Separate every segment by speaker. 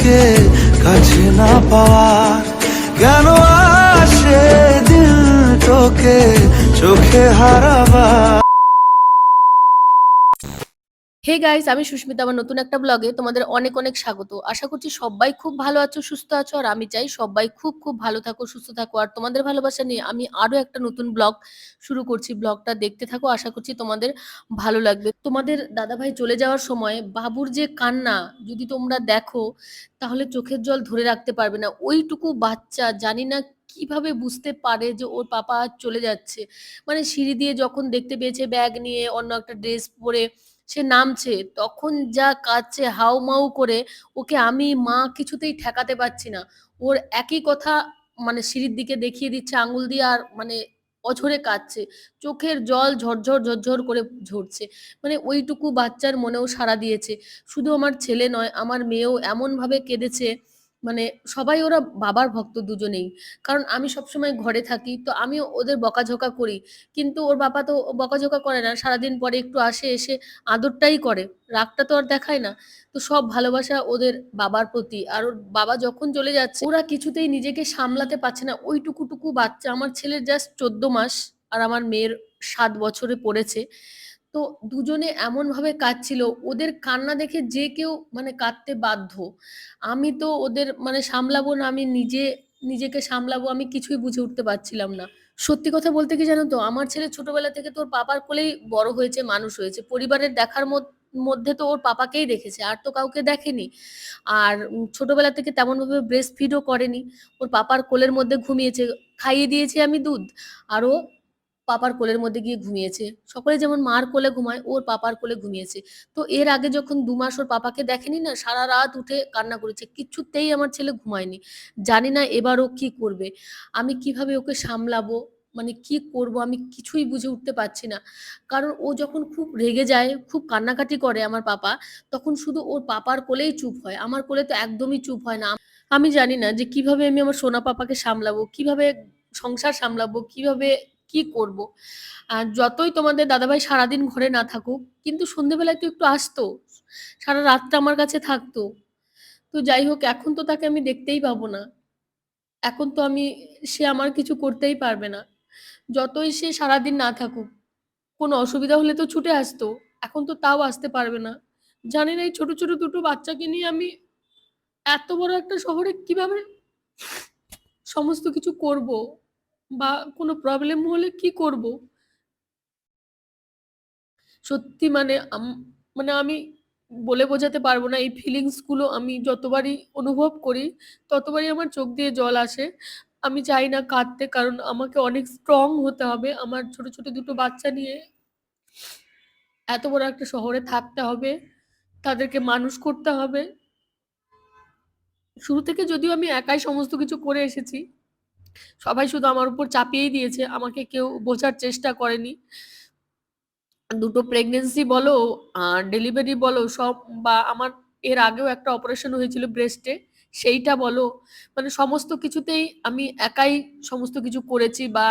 Speaker 1: তোকে কাছে না পাওয়ার কেন আসে দিল তোকে চোখে হারাবার।
Speaker 2: হে গাইস আমি সুস্মিতা, আমার নতুন একটা ব্লগে তোমাদের অনেক অনেক স্বাগত। আশা করছি সবাই খুব ভালো আছো, সুস্থ আছো, আর আমি চাই সবাই খুব খুব ভালো থাকো, সুস্থ থাকো। আর তোমাদের ভালোবাসা নিয়ে আমি আরও একটা নতুন ব্লগ শুরু করছি। ব্লগটা দেখতে থাকো, আশা করছি তোমাদের ভালো লাগবে। তোমাদের দাদাভাই চলে যাওয়ার সময় বাবুর যে কান্না যদি তোমরা দেখো, তাহলে চোখের জল ধরে রাখতে পারবে না। ওইটুকু বাচ্চা জানি না কীভাবে বুঝতে পারে যে ওর পাপা চলে যাচ্ছে। মানে সিঁড়ি দিয়ে যখন দেখতে পেয়েছে ব্যাগ নিয়ে, অন্য একটা ড্রেস পরে সে নামছে, তখন যা কাঁদছে হাউমাউ করে ওকে আমি মা কিছুতেই ঠেকাতে পারছি না। ওর একই কথা মানে সিঁড়ির দিকে দেখিয়ে দিচ্ছে আঙুল দিয়ে আর মানে অঝরে কাঁদছে, চোখের জল ঝরঝর ঝরঝর করে ঝরছে। মানে ওইটুকু বাচ্চার মনেও সাড়া দিয়েছে। শুধু আমার ছেলে নয়, আমার মেয়েও এমনভাবে কেঁদেছে মানে সবাই ওরা বাবার ভক্ত দুজনেই। কারণ আমি সবসময় ঘরে থাকি, তো আমি ওদের বকাঝকা করি। কিন্তু ওর বাবা তো বকাঝকা করে না, সারাদিন পরে একটু আসে, এসে আদরটাই করে। রাগটা তো আর দেখায় না। তো সব ভালোবাসা ওদের বাবার প্রতি। আর ওর বাবা যখন চলে যাচ্ছে, ওরা কিছুতেই নিজেকে সামলাতে পারছে না। ওইটুকুটুকু বাচ্চা, আমার ছেলের জাস্ট চোদ্দ মাস, আর আমার মেয়ের সাত বছরে পড়েছে। তো দুজনে এমন ভাবে কাঁদছিল, ওদের কান্না দেখে যে কেউ মানে কাঁদতে বাধ্য। আমি তো ওদের মানে সামলাবো না, আমি নিজে, নিজেকে সামলাবো, আমি কিছুই বুঝে উঠতে পারছিলাম না। সত্যি কথা বলতে কি জানো তো, আমার ছেলে ছোটবেলা থেকে তোর পাপার কোলেই বড় হয়েছে, মানুষ হয়েছে। পরিবারের দেখার মধ্যে তো ওর পাপাকেই দেখেছে, আর তো কাউকে দেখেনি। আর ছোটবেলা থেকে তেমন ভাবে ব্রেস্ট ফিডও করেনি। ওর পাপার কোলের মধ্যে ঘুমিয়েছে, খাইয়ে দিয়েছি আমি দুধ। আর ও পাপার কোলের মধ্যে গিয়ে ঘুমিয়েছে। সকলে যেমন মার কোলে ঘুমায়, ওর পাপার কোলে ঘুমিয়েছে। তো এর আগে যখন দু মাস ওর পাপাকে দেখেনি না, সারা রাত উঠে কান্না করেছে। কিছুতেই আমার ছেলে ঘুমায়নি। জানি না এবার ও কি করবে। আমি কীভাবে ওকে সামলাবো? মানে কি করব? আমি কিছুই বুঝে উঠতে পারছি না। কারণ ও যখন খুব রেগে যায়, খুব কান্নাকাটি করে আমার পাপা, তখন শুধু ওর পাপার কোলেই চুপ হয়। আমার কোলে তো একদমই চুপ হয় না। আমি জানি না যে কীভাবে আমি আমার সোনা পাপাকে সামলাবো, কীভাবে সংসার সামলাবো, কীভাবে কি করব? আর যতই তোমাদের দাদাভাই সারাদিন ঘরে না থাকুক, কিন্তু সন্ধেবেলায় তো একটু আসতো, সারা রাতটা আমার কাছে থাকতো। তো যাই হোক, এখন তো তাকে আমি দেখতেই পাবো না। এখন তো আমি, সে আমার কিছু করতেই পারবে না। যতই সে সারাদিন না থাকুক, কোনো অসুবিধা হলে তো ছুটে আসতো, এখন তো তাও আসতে পারবে না। জানি না এই ছোট ছোট দুটো বাচ্চাকে নিয়ে আমি এত বড় একটা শহরে কীভাবে সমস্ত কিছু করব? বা কোনো প্রবলেম হলে কি করব? সত্যি মানে মানে আমি বলে বোঝাতে পারব না, এই ফিলিংসগুলো আমি যতবারই অনুভব করি, ততবারই আমার চোখ দিয়ে জল আসে। আমি চাই না কাঁদতে, কারণ আমাকে অনেক স্ট্রং হতে হবে। আমার ছোট ছোট দুটো বাচ্চা নিয়ে এত বড় একটা শহরে থাকতে হবে, তাদেরকে মানুষ করতে হবে। শুরু থেকে যদিও আমি একাই সমস্ত কিছু করে এসেছি সবাই শুধু আমার উপর চাপিয়েই দিয়েছে, আমাকে কেউ বোঝার চেষ্টা করেনি। দুটো প্রেগনেন্সি বলো আর ডেলিভারি বলো, সব বা আমার, এর আগেও একটা অপারেশন হয়েছিল ব্রেস্টে সেইটা বলো। মানে সমস্ত কিছুতেই আমি একাই সমস্ত কিছু করেছি বা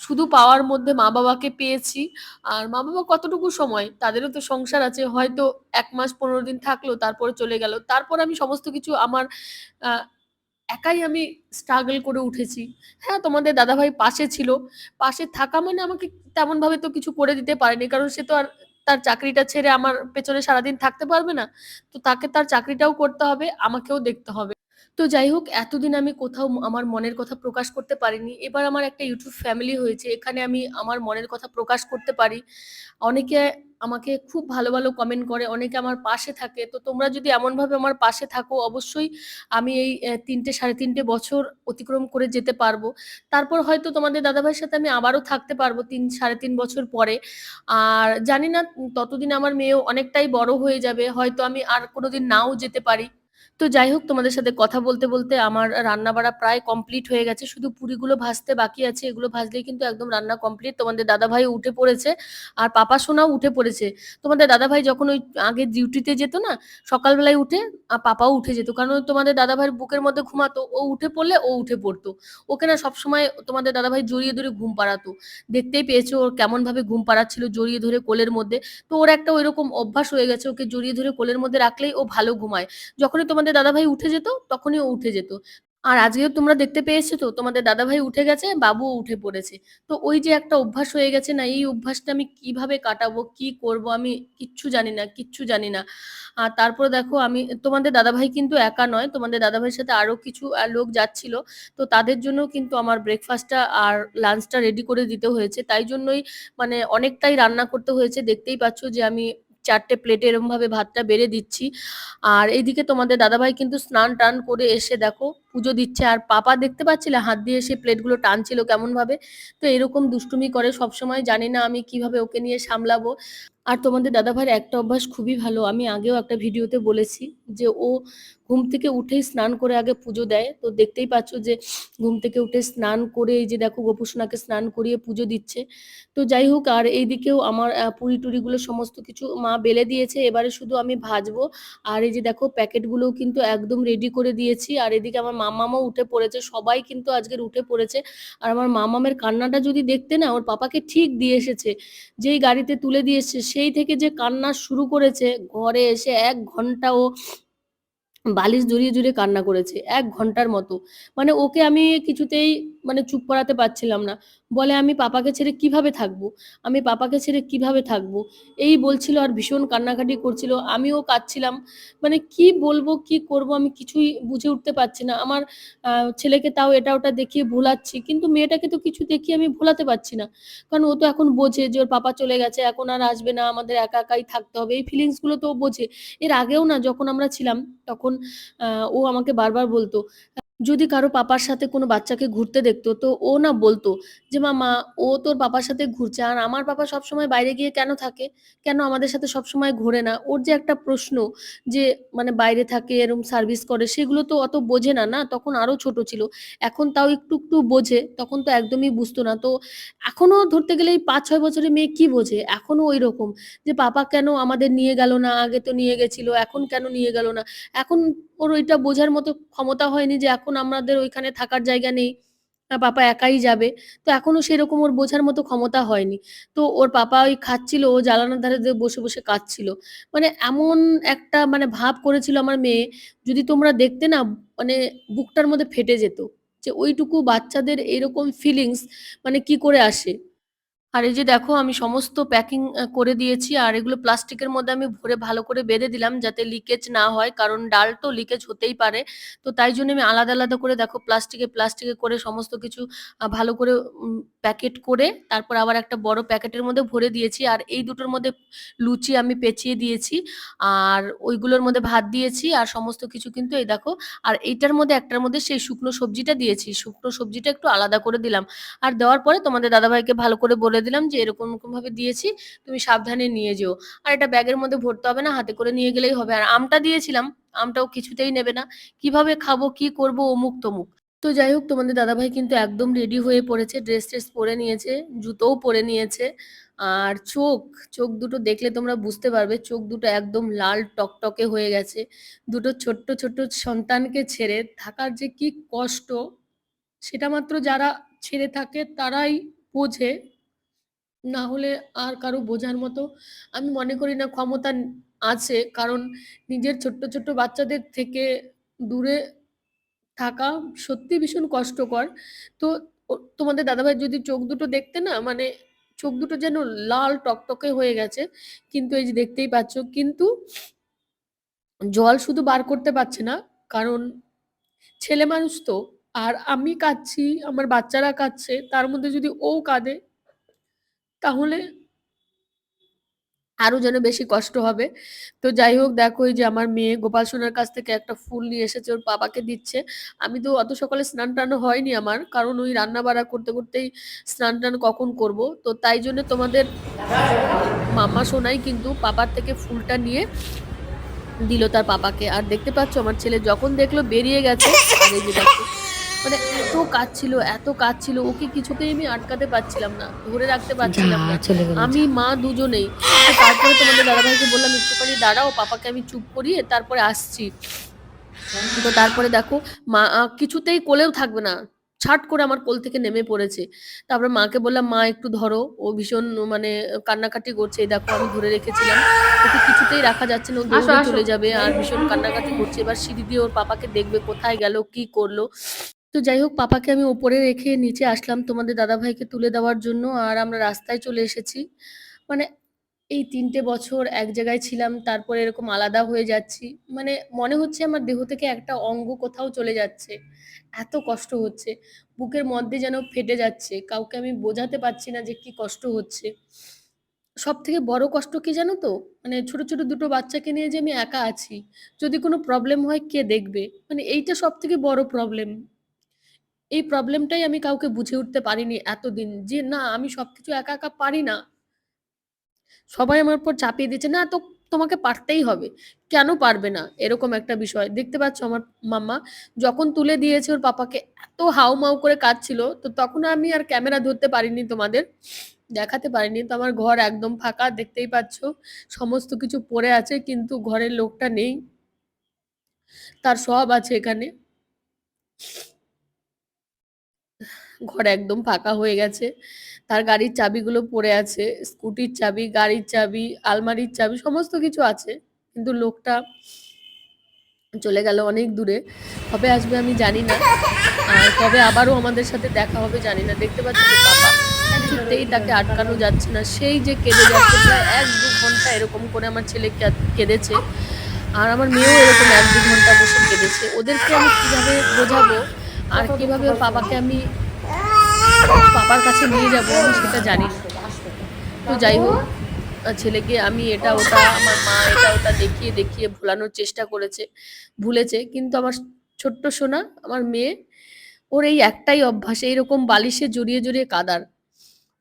Speaker 2: শুধু পাওয়ার মধ্যে মা বাবাকে পেয়েছি। আর মা বাবা কতটুকু সময়? তাদেরও তো সংসার আছে, হয়তো এক মাস পনেরো দিন থাকল, তারপরে চলে গেল। তারপর আমি সমস্ত কিছু আমার একাই আমি স্ট্রাগল করে উঠেছি। হ্যাঁ তোমাদের দাদাভাই পাশে ছিল। পাশে থাকা মানে আমাকে তেমন ভাবে তো কিছু করে দিতে পারেনি, কারণ সে তো আর তার চাকরিটা ছেড়ে আমার পেছনে সারাদিন থাকতে পারবে না। তো তাকে তার চাকরিটাও করতে হবে, আমাকেও দেখতে হবে। তো যাই হোক এতদিন আমি কোথাও আমার মনের কথা প্রকাশ করতে পারিনি। এবার আমার একটা ইউটিউব ফ্যামিলি হয়েছে, এখানে আমি আমার মনের কথা প্রকাশ করতে পারি। অনেকে আমাকে খুব ভালো ভালো কমেন্ট করে, অনেকে আমার পাশে থাকে। তো তোমরা যদি এমনভাবে আমার পাশে থাকো, অবশ্যই আমি এই তিনটে, সাড়ে তিনটে বছর অতিক্রম করে যেতে পারব। তারপর হয়তো তোমাদের দাদাভাইয়ের সাথে আমি আবারও থাকতে পারব তিন, সাড়ে তিন বছর পরে। আর জানি না ততদিন আমার মেয়েও অনেকটাই বড় হয়ে যাবে। হয়তো আমি আর কোনোদিন নাও যেতে পারি। তো যাই হোক তোমাদের সাথে কথা বলতে বলতে আমার রান্না বাড়া প্রায় কমপ্লিট হয়ে গেছে। শুধু পুরিগুলো ভাজতে বাকি আছে, এগুলো ভাজলেই কিন্তু একদম রান্না কমপ্লিট তোমাদের দাদাভাই উঠে পড়েছে, আর পাপা সোনাও উঠে পড়েছে। তোমাদের দাদাভাই যখন ওই আগে ডিউটিতে যেত না, সকালবেলায় উঠে আর পাপাও উঠে যেত। কারণ তোমাদের দাদাভাইয়ের বুকের মধ্যে ঘুমাতো, ও উঠে পড়লে ও উঠে পড়তো। ওকে না সবসময় তোমাদের দাদাভাই জড়িয়ে ধরে ঘুম পাড়াতো। দেখতেই পেয়েছ ওর কেমন ভাবে ঘুম পাড়াচ্ছিল জড়িয়ে ধরে কোলের মধ্যে। তো ওর একটা ওইরকম অভ্যাস হয়ে গেছে, ওকে জড়িয়ে ধরে কোলের মধ্যে রাখলেই ও ভালো ঘুমায়। যখনই তোমাদের দাদাভাই উঠে যেত, তখনই ও উঠে যেত। আর আজকেও তোমরা দেখতে পেয়েছ তো, তোমাদের দাদাভাই উঠে গেছে, বাবুও উঠে পড়েছে। তো ওই যে একটা অভ্যাস হয়ে গেছে না, এই অভ্যাসটা আমি কীভাবে কাটাবো, কি করব, আমি কিচ্ছু জানি না, কিচ্ছু জানি না। আর তারপরে দেখো, আমি, তোমাদের দাদাভাই কিন্তু একা নয়, তোমাদের দাদাভাইয়ের সাথে আরও কিছু লোক যাচ্ছিল। তো তাদের জন্য কিন্তু আমার ব্রেকফাস্টটা আর লাঞ্চটা রেডি করে দিতে হয়েছে। তাই জন্যই মানে অনেকটাই রান্না করতে হয়েছে। দেখতেই পাচ্ছ যে আমি চারটে প্লেটে এরকম ভাবে ভাতটা বেড়ে দিচ্ছি। আর এইদিকে তোমাদের দাদাভাই কিন্তু স্নান টান করে এসে দেখো পুজো দিচ্ছে আর পাপা দেখতে পাচ্ছিলে? হাত দিয়ে এসে প্লেটগুলো টানছিল কেমন ভাবে তো এরকম দুষ্টুমি করে সবসময় জানি না আমি কীভাবে ওকে নিয়ে সামলাবো। আর তোমাদের দাদাভাইয়ের একটা অভ্যাস খুবই ভালো, আমি আগেও একটা ভিডিওতে বলেছি যে ও ঘুম থেকে উঠেই স্নান করে আগে পুজো দেয়। তো দেখতেই পাচ্ছ যে ঘুম থেকে উঠে স্নান করে এই যে দেখো গোপুসোনাকে স্নান করিয়ে পুজো দিচ্ছে। তো যাই হোক, আর এইদিকেও আমার পুরি টুরিগুলো সমস্ত কিছু মা বেলে দিয়েছে। এবারে শুধু আমি ভাজবো। আর এই যে দেখো প্যাকেটগুলোও কিন্তু একদম রেডি করে দিয়েছি। আর এদিকে আমার মামামও উঠে পড়েছে, সবাই কিন্তু আজকের উঠে পড়েছে। আর আমার মামামের কান্নাটা যদি দেখতে না ওর পাপাকে ঠিক দিয়ে এসেছে, যেই গাড়িতে তুলে দিয়ে এসেছে, সেই থেকে যে কান্না শুরু করেছে, ঘরে এসে এক ঘণ্টা ও বালিশ জড়িয়ে জড়িয়ে কান্না করেছে, এক ঘণ্টার মতো। মানে ওকে আমি কিছুতেই মানে চুপ করাতে পারছিলাম না। বলে, আমি পাপাকে ছেড়ে কীভাবে থাকব? আমি পাপাকে ছেড়ে কীভাবে থাকব? এই বলছিল আর ভীষণ কান্নাকাটি করছিল। আমিও কাঁদছিলাম। মানে কি বলব, কি করব, আমি কিছুই বুঝে উঠতে পারছি না। আমার ছেলেকে তাও এটা ওটা দেখিয়ে ভোলাচ্ছি, কিন্তু মেয়েটাকে তো কিছু দেখিয়ে আমি ভোলাতে পারছি না। কারণ ও তো এখন বোঝে যে ওর পাপা চলে গেছে, এখন আর আসবে না, আমাদের একা একাই থাকতে হবে। এই ফিলিংসগুলো তো ও বোঝে। এর আগেও না, যখন আমরা ছিলাম, তখন ও আমাকে বারবার বলতো যদি কারও পাপার সাথে কোনো বাচ্চাকে ঘুরতে দেখতো, তো ও না বলতো যে, মামা, ও তোর পাপার সাথে ঘুরছে আর আমার পাপা সবসময় বাইরে গিয়ে কেন থাকে? কেন আমাদের সাথে সবসময় ঘোরে না? ওর যে একটা প্রশ্ন যে মানে বাইরে থাকে এরকম সার্ভিস করে, সেগুলো তো অত বোঝে না না? তখন আরও ছোট ছিল। এখন তাও একটু একটু বোঝে, তখন তো একদমই বুঝতো না। তো এখনও ধরতে গেলে এই পাঁচ, ছয় বছরের মেয়ে কি বোঝে? এখনও ওই রকম যে, পাপা কেন আমাদের নিয়ে গেল না? আগে তো নিয়ে গেছিল, এখন কেন নিয়ে গেল না? এখন ওর ওইটা বোঝার মতো ক্ষমতা হয়নি যে এখন আমাদের ওইখানে থাকার জায়গা নেই পাপা একাই যাবে। তো এখনও সেরকম ওর বোঝার মতো ক্ষমতা হয়নি। তো ওর পাপা ওই খাচ্ছিল, ও জ্বালানোর ধারে বসে বসে কাঁদছিল। মানে এমন একটা মানে ভাব করেছিল আমার মেয়ে, যদি তোমরা দেখতে না মানে বুকটার মধ্যে ফেটে যেত। যে ওইটুকু বাচ্চাদের এরকম ফিলিংস মানে কি করে আসে? আর এই যে দেখো, আমি সমস্ত প্যাকিং করে দিয়েছি। আর এগুলো প্লাস্টিকের মধ্যে আমি ভরে ভালো করে বেঁধে দিলাম যাতে লিকেজ না হয়, কারণ ডাল তো লিকেজ হতেই পারে। তো তাই জন্য আমি আলাদা আলাদা করে দেখো প্লাস্টিকে প্লাস্টিকে করে সমস্ত কিছু ভালো করে প্যাকেট করে তারপর আবার একটা বড় প্যাকেটের মধ্যে ভরে দিয়েছি। আর এই দুটোর মধ্যে লুচি আমি পেঁচিয়ে দিয়েছি, আর ওইগুলোর মধ্যে ভাত দিয়েছি, আর সমস্ত কিছু কিন্তু এই দেখো, আর এইটার মধ্যে, একটার মধ্যে সেই শুকনো সবজিটা দিয়েছি। শুকনো সবজিটা একটু আলাদা করে দিলাম। আর দেওয়ার পরে তোমাদের দাদাভাইকে ভালো করে বলে দিলাম যে এরকম এরকম ভাবে দিয়েছি, তুমি সাবধানে নিয়ে যেও। আর এটা ব্যাগের মধ্যে ভরতে হবে না, হাতে করে নিয়ে গেলেই হবে। আর আমটা দিয়েছিলাম, আমটাও কিছুতেই নেবে না। কীভাবে খাব, কি করব, অমুক তমুক। তো যাই হোক, তোমাদের দাদাভাই কিন্তু একদম রেডি হয়ে পড়েছে ড্রেস ট্রেস পরে নিয়েছে, জুতোও পরে নিয়েছে। আর চোখ চোখ দুটো দেখলে তোমরা বুঝতে পারবে, চোখ দুটো একদম লাল টকটকে হয়ে গেছে। দুটো ছোট্ট ছোট্ট সন্তানকে ছেড়ে থাকার যে কি কষ্ট, সেটা মাত্র যারা ছেড়ে থাকে, তারাই বোঝে। না হলে আর কারও বোঝার মতো আমি মনে করি না ক্ষমতা আছে। কারণ নিজের ছোট্ট ছোট্ট বাচ্চাদের থেকে দূরে থাকা সত্যি ভীষণ কষ্টকর। তো তোমাদের দাদাভাই যদি চোখ দুটো দেখতে না মানে চোখ দুটো যেন লাল টকটকে হয়ে গেছে, কিন্তু এই যে দেখতেই পাচ্ছ, কিন্তু জল শুধু বার করতে পারছে না, কারণ ছেলে মানুষ তো। আর আমি কাঁদছি, আমার বাচ্চারা কাঁদছে, তার মধ্যে যদি ও কাঁদে তাহলে আরও যেন বেশি কষ্ট হবে। তো যাই হোক, দেখো যে আমার মেয়ে গোপাল সোনার কাছ থেকে একটা ফুল নিয়ে এসেছে, ওর বাবাকে দিচ্ছে। আমি তো অত সকালে স্নান টান হয়নি আমার, কারণ ওই রান্না বাড়া করতে করতেই স্নান টান কখন করব। তো তাই জন্য তোমাদের মামা সোনাই কিন্তু পাপার থেকে ফুলটা নিয়ে দিল তার পাপাকে। আর দেখতে পাচ্ছ আমার ছেলে যখন দেখল বেরিয়ে গেছে, আর এই যে দেখো মানে এত কাজ ছিল এত কাজ ছিল ওকে কিছুতেই আমি আটকাতে পারছিলাম না ধরে রাখতে পারছিলাম না। আমি মা দুজনেই। তারপরে তোমাদের দাদাভাইকে বললাম একটুখানি দাঁড়াও পাপাকে আমি চুপ করিয়ে তারপরে আসছি। তো তারপরে দেখো মা কিছুতেই কোলেও থাকবে না। ছাট করে আমার কোল থেকে নেমে পড়েছে। তারপরে মাকে বললাম মা একটু ধরো। ও ভীষণ মানে কান্নাকাটি করছে। এই দেখো আমি ধরে রেখেছিলাম। ওকে কিছুতেই রাখা যাচ্ছে না ও দৌড়ে। চলে যাবে আর ভীষণ কান্নাকাটি করছে। এবার সিঁড়ি দিয়ে ওর পাপাকে দেখবে কোথায় গেল কি করল। তো যাই হোক, পাপাকে আমি ওপরে রেখে নিচে আসলাম তোমাদের দাদাভাইকে তুলে দেওয়ার জন্য আর আমরা রাস্তায় চলে এসেছি। মানে এই তিনটে বছর এক জায়গায় ছিলাম, তারপরে এরকম আলাদা হয়ে যাচ্ছি। মানে মনে হচ্ছে আমার দেহ থেকে একটা অঙ্গ কোথাও চলে যাচ্ছে। এত কষ্ট হচ্ছে। বুকের মধ্যে যেন ফেটে যাচ্ছে। কাউকে আমি বোঝাতে পারছি না যে কি কষ্ট হচ্ছে। সব থেকে বড় কষ্ট কি জানো তো? মানে ছোট ছোট দুটো বাচ্চাকে নিয়ে যে আমি একা আছি। যদি কোনো প্রবলেম হয় কে দেখবে? মানে এইটা সব থেকে বড় প্রবলেম এই প্রবলেমটাই আমি কাউকে বুঝে উঠতে পারিনি এতদিন যে, না, আমি সবকিছু একা একা পারি না। সবাই আমার উপর চাপিয়ে দিচ্ছে, না, তো তোমাকে পারতেই হবে। কেন পারবে না? এরকম একটা বিষয়। দেখতে পাচ্ছ আমার মাম্মা, যখন তুলে দিয়েছে ওর পাপাকে, এত হাউমাউ করে কাঁদছিল, তো তখন আমি আর ক্যামেরা ধরতে পারিনি তোমাদের, দেখাতে পারিনি। তো আমার ঘর একদম ফাঁকা, দেখতেই পাচ্ছ, সমস্ত কিছু পড়ে আছে, কিন্তু ঘরের লোকটা নেই। তার সব আছে এখানে। ঘর একদম ফাঁকা হয়ে গেছে। তার গাড়ির চাবিগুলো পড়ে আছে, স্কুটির চাবি, গাড়ির চাবি, আলমারির চাবি, সমস্ত কিছু আছে। কিন্তু লোকটা চলে গেল অনেক দূরে। কবে আসবে আমি জানি না। আর কবে আবারও আমাদের সাথে দেখা হবে জানি না। দেখতে পাচ্ছি বাবা তাকে আটকানো যাচ্ছে না। সেই যে কেঁদে যাচ্ছে, প্রায় এক দু ঘণ্টা এরকম করে আমার ছেলে কেঁদেছে। আর আমার মেয়েও এরকম এক দু ঘণ্টা বসে কেঁদেছে। ওদেরকে আমি কীভাবে বোঝাবো? আর কীভাবে বাবাকে আমি পাপার কাছে নিয়ে যাব, আমি সেটা জানি তো যাই হোক ছেলেকে আমি এটা ওটা, আমার মা এটা ওটা দেখিয়ে দেখিয়ে ভোলানোর চেষ্টা করেছে, ভুলেছে। কিন্তু আমার ছোট্ট সোনা, আমার মেয়ে, ওর এই একটাই অভ্যাস, এইরকম বালিশে জড়িয়ে জড়িয়ে কাদার।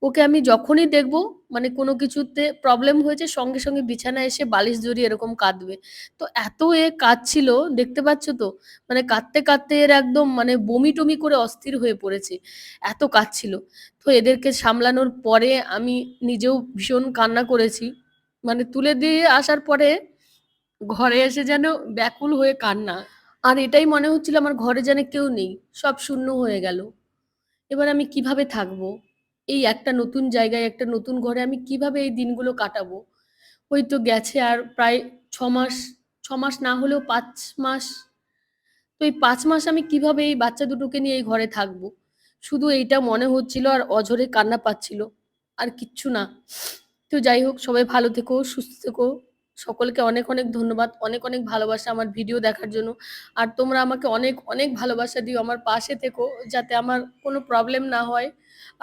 Speaker 2: ওকে আমি যখনই দেখব মানে কোনো কিছুতে প্রবলেম হয়েছে, সঙ্গে সঙ্গে বিছানায় এসে বালিশ জড়িয়ে এরকম কাঁদবে। তো এত এ কাঁদছিল, দেখতে পাচ্ছ তো? মানে কাঁদতে কাঁদতে এর একদম মানে বমি টমি করে অস্থির হয়ে পড়েছে। এত কাঁদছিল। তো এদেরকে সামলানোর পরে আমি নিজেও ভীষণ কান্না করেছি। মানে তুলে দিয়ে আসার পরে ঘরে এসে যেন ব্যাকুল হয়ে কান্না। আর এটাই মনে হচ্ছিল আমার ঘরে যেন কেউ নেই, সব শূন্য হয়ে গেল। এবার আমি কীভাবে থাকব? এই একটা নতুন জায়গায়, একটা নতুন ঘরে আমি কীভাবে এই দিনগুলো কাটাবো? ওই তো গেছে আর প্রায় ছ মাস ছ মাস না হলেও পাঁচ মাস। তো এই পাঁচ মাস আমি কীভাবে এই বাচ্চা দুটোকে নিয়ে এই ঘরে থাকব? শুধু এইটা মনে হচ্ছিল আর অঝরে কান্না পাচ্ছিল। আর কিচ্ছু না। তো যাই হোক, সবাই ভালো থেকো, সুস্থ থেকো। সকলকে অনেক অনেক ধন্যবাদ। অনেক অনেক ভালোবাসা আমার ভিডিও দেখার জন্য। আর তোমরা আমাকে অনেক অনেক ভালোবাসা দিও আমার পাশে থেকো যাতে আমার কোনো প্রবলেম না হয়।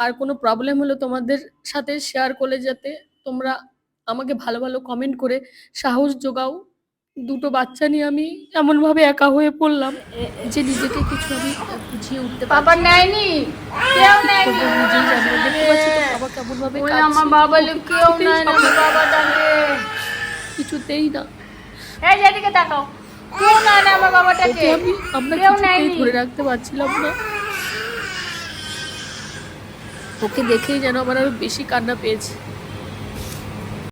Speaker 2: আর কোনো প্রবলেম হলে তোমাদের সাথে শেয়ার করলে যাতে তোমরা আমাকে ভালো ভালো কমেন্ট করে সাহস যোগাও। দুটো বাচ্চা নিয়ে আমি এমনভাবে একা হয়ে পড়লাম যে নিজেকে কিছু আমি বুঝিয়ে উঠতে না।
Speaker 3: নেয়নি? কেউ নেয়নি?
Speaker 2: নিজেই জানি দেখতে পাচ্ছি তো বাবা কেমন ভাবে
Speaker 3: আমার বাবা কেউ
Speaker 2: কিছুতেই
Speaker 3: না। এই যেদিকে তাকাও। কেউ না না আমার বাবাটাকে।
Speaker 2: আমি আমরা কিছুতেই ধরে রাখতে পারছিলাম না। ওকে দেখেই যেন আমার আরও বেশি কান্না পেয়েছে।